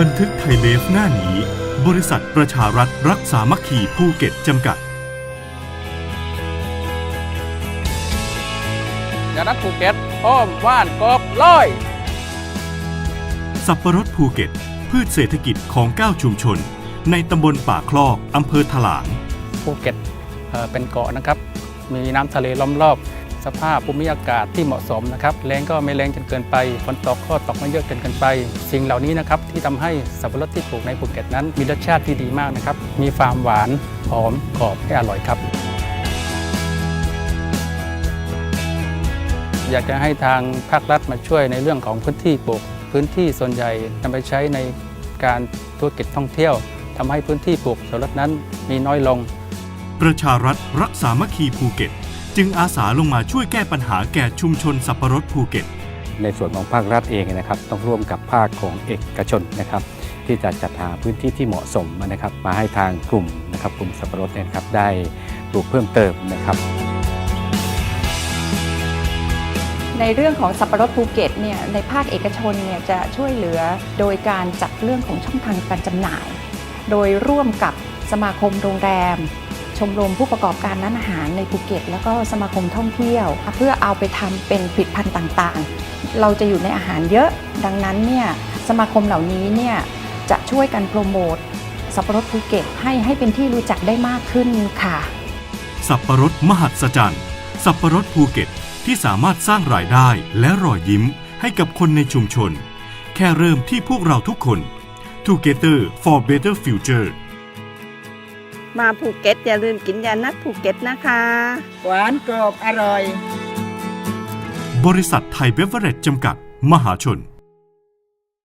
บันทึกไทยเลฟหน้านี้ บริษัทประชารัฐรักษามัคคีภูเก็ตจำกัดยานัดภูเก็ตอ้อมว่านกอบร้อย สับปะรดภูเก็ต พืชเศรษฐกิจของ 9 ชุมชน ในตำบลป่าคลอกอำเภอถลางภูเก็ตเอ่อเป็นเกาะนะครับ มีน้ำทะเลล้อมรอบ สภาพภูมิอากาศที่เหมาะสมนะครับแรงก็ไม่แรงจนเกินไปฝนตกก็ตกไม่เยอะจนเกินไป สิ่งเหล่านี้นะครับที่ทำให้สับปะรดที่ปลูกในภูเก็ตนั้น มีรสชาติที่ดีมากนะครับมีความหวานหอมกรอบให้อร่อยครับ อยากจะให้ทางภาครัฐมาช่วยในเรื่องของพื้นที่ปลูกพื้นที่ส่วนใหญ่นำไปใช้ในการธุรกิจท่องเที่ยวทำให้พื้นที่ปลูกสับปะรดนั้นมีน้อยลง ประชารัฐรักษามัคคีภูเก็ต จึงอาสาลงมาช่วยแก้ปัญหาแก่ชุมชนสับปะรดภูเก็ต ในส่วนของภาครัฐเองนะครับ ต้องร่วมกับภาคของเอกชนนะครับ ที่จะจัดหาพื้นที่ที่เหมาะสมนะครับ มาให้ทางกลุ่มนะครับกลุ่มสับปะรดเนี่ยนะครับได้ปลูกเพิ่มเติมนะครับ ในเรื่องของสับปะรดภูเก็ตเนี่ยในภาคเอกชนเนี่ยจะช่วยเหลือโดยการจัดเรื่องของช่องทางการจำหน่าย โดยร่วมกับสมาคมโรงแรม ชมรมผู้ประกอบการร้านอาหารในภูเก็ต แล้วก็สมาคมท่องเที่ยว เพื่อเอาไปทำเป็นผลิตภัณฑ์ต่างๆ เราจะอยู่ในอาหารเยอะ ดังนั้นเนี่ยสมาคมเหล่านี้เนี่ยจะช่วยกันโปรโมทสับปะรดภูเก็ตให้ให้เป็นที่รู้จักได้มากขึ้นค่ะ สับปะรดมหัศจรรย์สับปะรดภูเก็ตที่สามารถสร้างรายได้และรอยยิ้มให้กับคนในชุมชน แค่เริ่มที่พวกเราทุกคน Together for Better Future มาภูเก็ตอย่าลืมกินยานัดภูเก็ตนะคะ หวานกรอบอร่อย บริษัทไทยเบเวอเรจจำกัด มหาชน